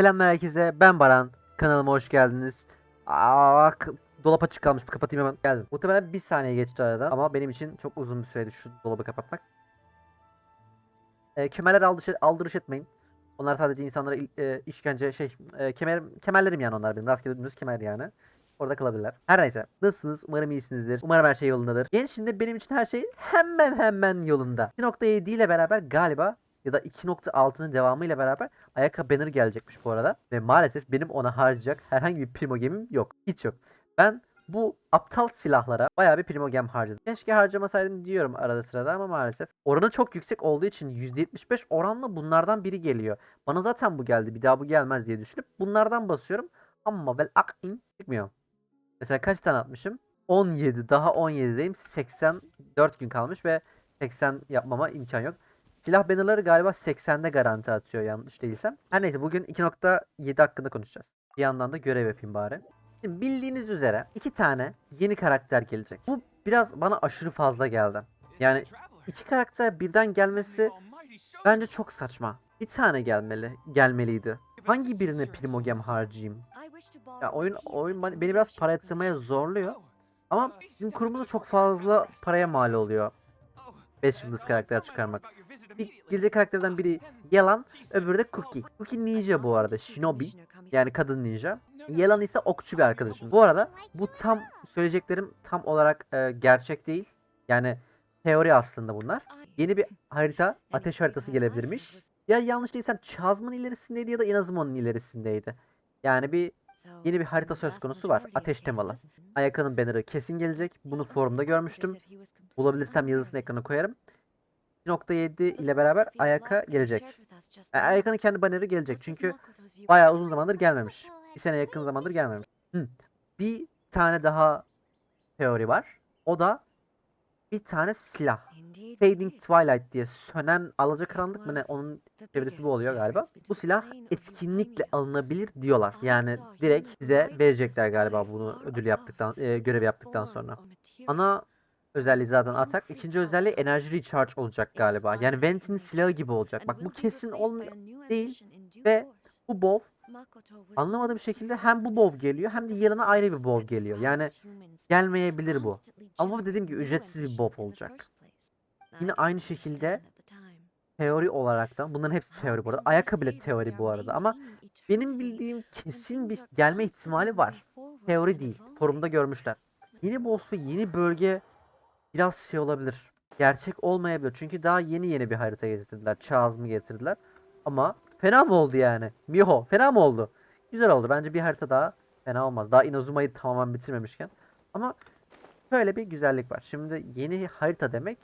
Selamlar herkese. Ben Baran. Kanalıma hoş geldiniz. Aa, dolap açık kalmış. Kapatayım hemen. Geldim. Muhtemelen bir saniye geçti aradan ama benim için çok uzun bir süreydi şu dolabı kapatmak. E, kemerler aldırış, aldırış etmeyin. Onlar sadece insanlara e, işkence şey e, kemer kemerlerim yani onlar benim. Rastgele dümdüz kemer yani. Orada kalabilirler. Her neyse. Nasılsınız? Umarım iyisinizdir. Umarım her şey yolundadır. Genç şimdi benim için her şey hemen hemen yolunda. 2.7 ile beraber galiba ya da 2.6'nın devamıyla beraber Ayaka Banner gelecekmiş bu arada. Ve maalesef benim ona harcayacak herhangi bir Primo Gem'im yok. Hiç yok. Ben bu aptal silahlara bayağı bir Primo Gem harcadım. Keşke harcamasaydım diyorum arada sırada ama maalesef. Oranı çok yüksek olduğu için %75 oranla bunlardan biri geliyor. Bana zaten bu geldi. Bir daha bu gelmez diye düşünüp bunlardan basıyorum. Ama vel akin çıkmıyor. Mesela kaç tane atmışım? 17. Daha 17'deyim. 84 gün kalmış ve 80 yapmama imkan yok. Silah bannerları galiba 80'de garanti atıyor yanlış değilsem. Her neyse bugün 2.7 hakkında konuşacağız. Bir yandan da görev yapayım bari. Şimdi bildiğiniz üzere iki tane yeni karakter gelecek. Bu biraz bana aşırı fazla geldi. Yani iki karakter birden gelmesi bence çok saçma. Bir tane gelmeli, gelmeliydi. Hangi birine Primogem harcayayım? Ya oyun oyun beni biraz para yatırmaya zorluyor. Ama bizim kurumumuzda çok fazla paraya mal oluyor. 5 yıldız karakter çıkarmak. Bir gelecek karakterden biri Yalan, öbürü de Cookie. Cookie ninja bu arada, shinobi. Yani kadın ninja. Yalan ise okçu bir arkadaşım. Bu arada bu tam söyleyeceklerim tam olarak e, gerçek değil. Yani teori aslında bunlar. Yeni bir harita, ateş haritası gelebilirmiş. Ya yanlış değilsem Chazm'ın ilerisindeydi ya da Inazumo'nun ilerisindeydi. Yani bir Yeni bir harita söz konusu var. Ateş temalı. Ayaka'nın banner'ı kesin gelecek. Bunu forumda görmüştüm. Bulabilirsem yazısını ekrana koyarım. 2.7 ile beraber Ayaka gelecek. E, Ayaka'nın kendi banner'ı gelecek çünkü bayağı uzun zamandır gelmemiş. Bir sene yakın zamandır gelmemiş. Hı. Bir tane daha teori var. O da bir tane silah. Fading Twilight diye sönen alacakaranlık mı ne onun çevirisi bu oluyor galiba. Bu silah etkinlikle alınabilir diyorlar. Yani direkt size verecekler galiba bunu ödül yaptıktan, e, görev yaptıktan sonra. Ana özelliği zaten atak. İkinci özelliği enerji recharge olacak galiba. Yani Vent'in silahı gibi olacak. Bak bu kesin olmuyor değil ve bu bow anlamadığım şekilde hem bu bow geliyor hem de yanına ayrı bir bow geliyor. Yani gelmeyebilir bu. Ama dediğim gibi ücretsiz bir bow olacak. Yine aynı şekilde teori olaraktan bunların hepsi teori bu arada. Ayaka bile teori bu arada ama benim bildiğim kesin bir gelme ihtimali var. Teori değil. Forumda görmüşler. Yeni boss ve yeni bölge biraz şey olabilir. Gerçek olmayabilir. Çünkü daha yeni yeni bir harita getirdiler. Chazm'ı getirdiler. Ama fena mı oldu yani? Miho fena mı oldu? Güzel oldu. Bence bir harita daha fena olmaz. Daha Inazuma'yı tamamen bitirmemişken. Ama şöyle bir güzellik var. Şimdi yeni harita demek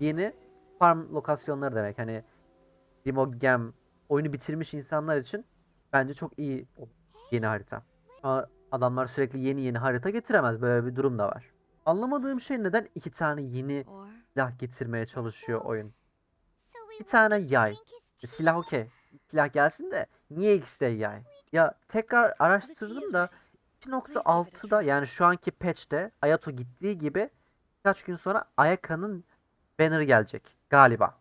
yeni farm lokasyonları demek. Hani Dimogem oyunu bitirmiş insanlar için bence çok iyi yeni harita. Ama adamlar sürekli yeni yeni harita getiremez. Böyle bir durum da var. Anlamadığım şey neden iki tane yeni silah getirmeye çalışıyor oyun. Bir tane yay. E, Silah okey. Silah gelsin de niye ikisi de yay? Ya tekrar araştırdım da 2.6'da yani şu anki patch'te Ayato gittiği gibi birkaç gün sonra Ayaka'nın banner'ı gelecek galiba.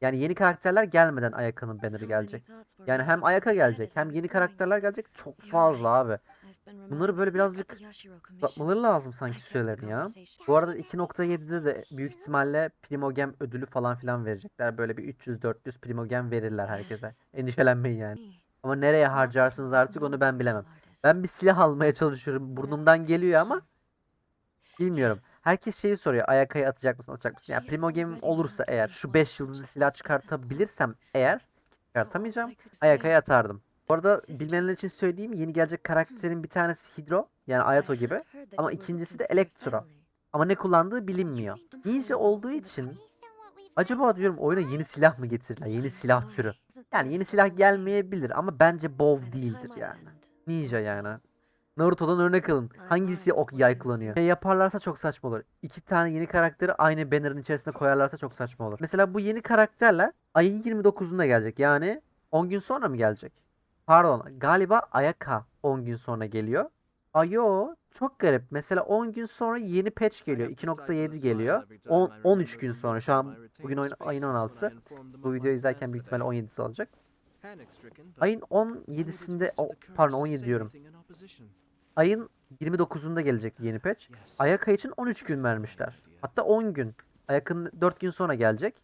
Yani yeni karakterler gelmeden Ayaka'nın banner'ı gelecek. Yani hem Ayaka gelecek hem yeni karakterler gelecek çok fazla abi. Bunları böyle birazcık Uzatmaları lazım sanki sürelerini ya. Bu arada 2.7'de de büyük ihtimalle Primogem ödülü falan filan verecekler. Böyle bir 300-400 Primogem verirler herkese. Endişelenmeyin yani. Ama nereye harcarsınız artık onu ben bilemem. Ben bir silah almaya çalışıyorum. Burnumdan geliyor ama bilmiyorum. Herkes şeyi soruyor. Ayakaya atacak mısın atacak mısın? Yani Primogem'im olursa eğer şu 5 yıldızlı silah çıkartabilirsem eğer çıkartamayacağım. Ayakaya atardım. Bu arada bilmeyenler için söyleyeyim yeni gelecek karakterin bir tanesi Hydro yani Ayato gibi ama ikincisi de Electro. Ama ne kullandığı bilinmiyor. Ninja olduğu için acaba diyorum oyuna yeni silah mı getirirler? Yeni silah türü. Yani yeni silah gelmeyebilir ama bence Bow değildir yani. Ninja yani. Naruto'dan örnek alın. Hangisi ok yay kullanıyor? Şey yaparlarsa çok saçma olur. İki tane yeni karakteri aynı banner'ın içerisinde koyarlarsa çok saçma olur. Mesela bu yeni karakterler ayın 29'unda gelecek. Yani 10 gün sonra mı gelecek? Pardon galiba Ayaka 10 gün sonra geliyor. Ayo çok garip. Mesela 10 gün sonra yeni patch geliyor. 2.7 geliyor. 10, 13 gün sonra. Şu an bugün oyun, ayın 16'sı. Bu videoyu izlerken büyük ihtimalle 17'si olacak. Ayın 17'sinde o, pardon 17 diyorum. Ayın 29'unda gelecek yeni patch. Ayaka için 13 gün vermişler. Hatta 10 gün. Ayaka'nın 4 gün sonra gelecek.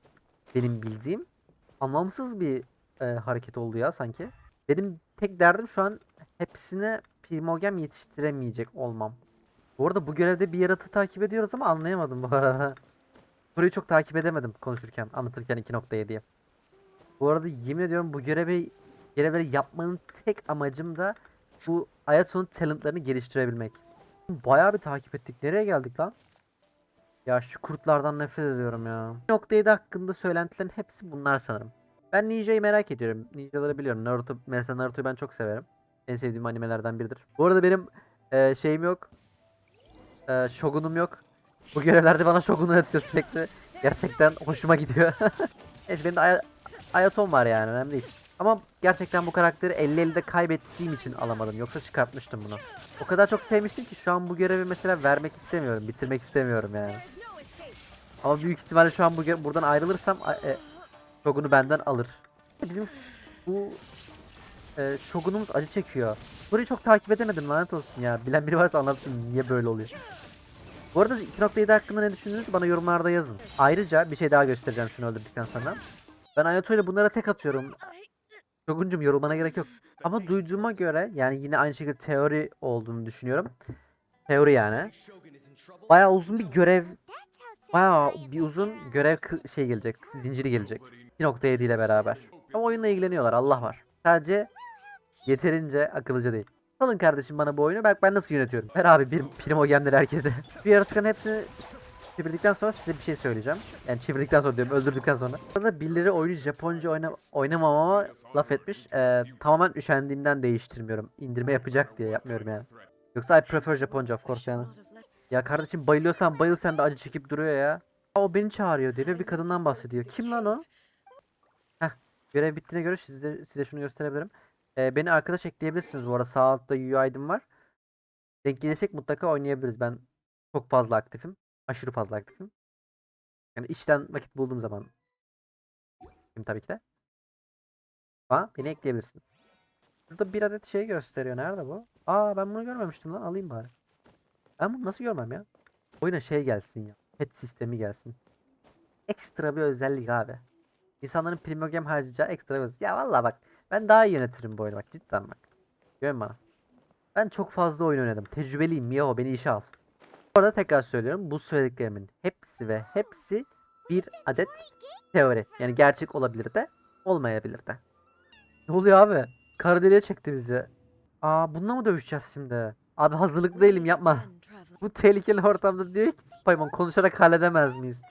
Benim bildiğim. Anlamsız bir e, hareket oldu ya sanki. Benim tek derdim şu an hepsine Primogem yetiştiremeyecek olmam. Bu arada bu görevde bir yaratığı takip ediyoruz ama anlayamadım bu arada. Burayı çok takip edemedim konuşurken, anlatırken 2.7'yi. Bu arada yemin ediyorum bu görevi görevleri yapmanın tek amacım da bu Ayato'nun talentlarını geliştirebilmek. Bayağı bir takip ettik. Nereye geldik lan? Ya şu kurtlardan nefret ediyorum ya. 2.7 hakkında söylentilerin hepsi bunlar sanırım. Ben Ninja'yı merak ediyorum. Ninja'ları biliyorum. Naruto, mesela Naruto'yu ben çok severim. En sevdiğim animelerden biridir. Bu arada benim e, şeyim yok. E, Shogun'um yok. Bu görevlerde bana Shogun'u atıyor sürekli. Gerçekten hoşuma gidiyor. Neyse benim de Aya- Ayaton var yani önemli değil. Ama gerçekten bu karakteri 50-50'de kaybettiğim için alamadım. Yoksa çıkartmıştım bunu. O kadar çok sevmiştim ki şu an bu görevi mesela vermek istemiyorum. Bitirmek istemiyorum yani. Ama büyük ihtimalle şu an bu buradan ayrılırsam e, Shogun'u benden alır. Bizim bu e, Shogun'umuz acı çekiyor. Burayı çok takip edemedim lanet olsun ya. Bilen biri varsa anlatsın niye böyle oluyor. Bu arada 2.7 hakkında ne düşündüğünüzü bana yorumlarda yazın. Ayrıca bir şey daha göstereceğim şunu öldürdükten sonra. Ben Ayato ile bunlara tek atıyorum. Shogun'cum yorulmana gerek yok. Ama duyduğuma göre yani yine aynı şekilde teori olduğunu düşünüyorum. Teori yani. Bayağı uzun bir görev Bayağı bir uzun görev şey gelecek. Zinciri gelecek. 2.7 ile beraber. Ama oyunla ilgileniyorlar Allah var. Sadece yeterince akıllıca değil. Alın kardeşim bana bu oyunu. Bak ben nasıl yönetiyorum. Ver abi bir primogemleri herkese. bir yaratıkların hepsini çevirdikten sonra size bir şey söyleyeceğim. Yani çevirdikten sonra diyorum öldürdükten sonra. Burada birileri oyunu Japonca oyna oynamamama laf etmiş. Ee, tamamen üşendiğimden değiştirmiyorum. İndirme yapacak diye yapmıyorum yani. Yoksa I prefer Japonca of course yani. Ya kardeşim bayılıyorsan bayıl sen de acı çekip duruyor ya. O beni çağırıyor diye bir kadından bahsediyor. Kim lan o? Görev bittiğine göre size, size şunu gösterebilirim. Ee, beni arkadaş ekleyebilirsiniz bu arada. Sağ altta UI'dim var. Denk gelirsek mutlaka oynayabiliriz. Ben çok fazla aktifim. Aşırı fazla aktifim. Yani işten vakit bulduğum zaman. Şimdi tabii ki de. Ama beni ekleyebilirsiniz. Burada bir adet şey gösteriyor. Nerede bu? Aa ben bunu görmemiştim lan. Alayım bari. Ben bunu nasıl görmem ya? Oyuna şey gelsin ya. Pet sistemi gelsin. Ekstra bir özellik abi. İnsanların primogem harcayacağı ekstra özellik. Ya vallahi bak. Ben daha iyi yönetirim bu oyunu bak. Cidden bak. Güven bana. Ben çok fazla oyun oynadım. Tecrübeliyim. Yahu beni işe al. Bu arada tekrar söylüyorum. Bu söylediklerimin hepsi ve hepsi bir adet teori. Yani gerçek olabilir de olmayabilir de. Ne oluyor abi? Kara deliğe çekti bizi. Aa bununla mı dövüşeceğiz şimdi? Abi hazırlıklı değilim yapma. Bu tehlikeli ortamda diyor ki Paimon konuşarak halledemez miyiz?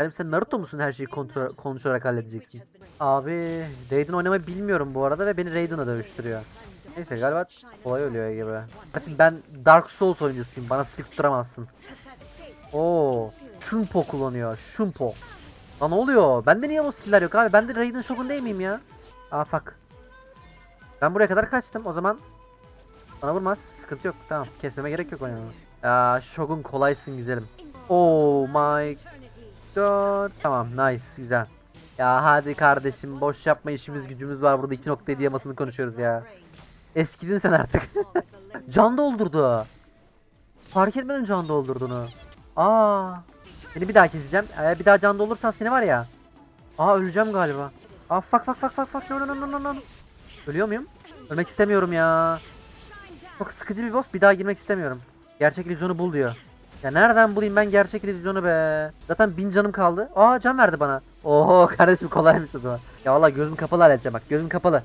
Halim sen Naruto musun her şeyi kontrol, konuşarak halledeceksin? Abi Raiden oynamayı bilmiyorum bu arada ve beni Raiden'la dövüştürüyor. Neyse galiba kolay ölüyor gibi. Şimdi ben Dark Souls oyuncusuyum bana sıkıp tutamazsın. Oo, Shunpo kullanıyor. Shunpo. Lan ne oluyor? Bende niye bu skill'ler yok abi? Ben de Raiden Shogun değil miyim ya? Aa fuck. Ben buraya kadar kaçtım. O zaman bana vurmaz. Sıkıntı yok. Tamam. Kesmeme gerek yok oynamama. Ya Shogun kolaysın güzelim. Oh my god. Tamam nice güzel. Ya hadi kardeşim boş yapma işimiz gücümüz var burada 2.7 yamasını konuşuyoruz ya. Eskidin sen artık. can doldurdu. Fark etmedim can doldurduğunu. Aa. Seni bir daha keseceğim. Eğer bir daha can doldurursan seni var ya. Aa öleceğim galiba. Aa fuck fuck fuck fuck fuck no no no no. Ölüyor muyum? Ölmek istemiyorum ya. Çok sıkıcı bir boss. Bir daha girmek istemiyorum. Gerçek illüzyonu bul diyor. Ya nereden bulayım ben gerçek illüzyonu be? Zaten bin canım kaldı. Aa can verdi bana. Oho kardeşim kolaymış o zaman. Ya valla gözüm kapalı halledeceğim bak. Gözüm kapalı.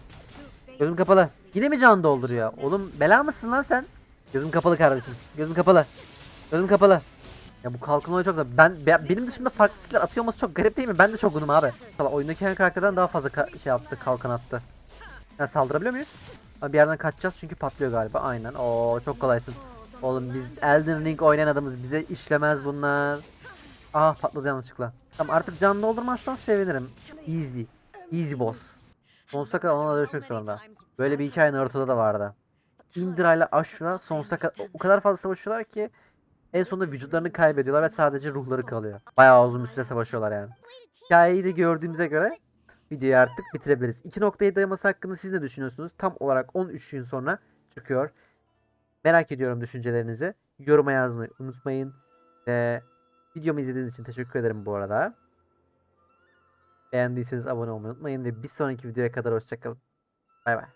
Gözüm kapalı. Yine mi can dolduruyor? Oğlum bela mısın lan sen? Gözüm kapalı kardeşim. Gözüm kapalı. Gözüm kapalı. Ya bu kalkan olayı çok da ben, be- benim dışımda farklı tipler atıyor olması çok garip değil mi? Ben de çok unum abi. Valla oyundaki her karakterden daha fazla ka- şey attı, kalkan attı. Ya saldırabiliyor muyuz? Ama bir yerden kaçacağız çünkü patlıyor galiba. Aynen. Oo çok kolaysın. Oğlum biz Elden Ring oynayan adamız. Bize işlemez bunlar. Aa patladı yanlışlıkla. Tamam artık canlı doldurmazsan sevinirim. Easy. Easy boss. Sonsuza kadar onunla dövüşmek zorunda. Böyle bir hikaye Naruto'da da vardı. Indra ile Ashura sonsuza kadar o kadar fazla savaşıyorlar ki en sonunda vücutlarını kaybediyorlar ve sadece ruhları kalıyor. Bayağı uzun bir süre savaşıyorlar yani. Hikayeyi de gördüğümüze göre videoyu artık bitirebiliriz. 2.7 dayaması hakkında siz ne düşünüyorsunuz? Tam olarak 13 gün sonra çıkıyor. Merak ediyorum düşüncelerinizi. Yoruma yazmayı unutmayın. Ee, videomu izlediğiniz için teşekkür ederim bu arada. Beğendiyseniz abone olmayı unutmayın ve bir sonraki videoya kadar hoşçakalın. Bay bay.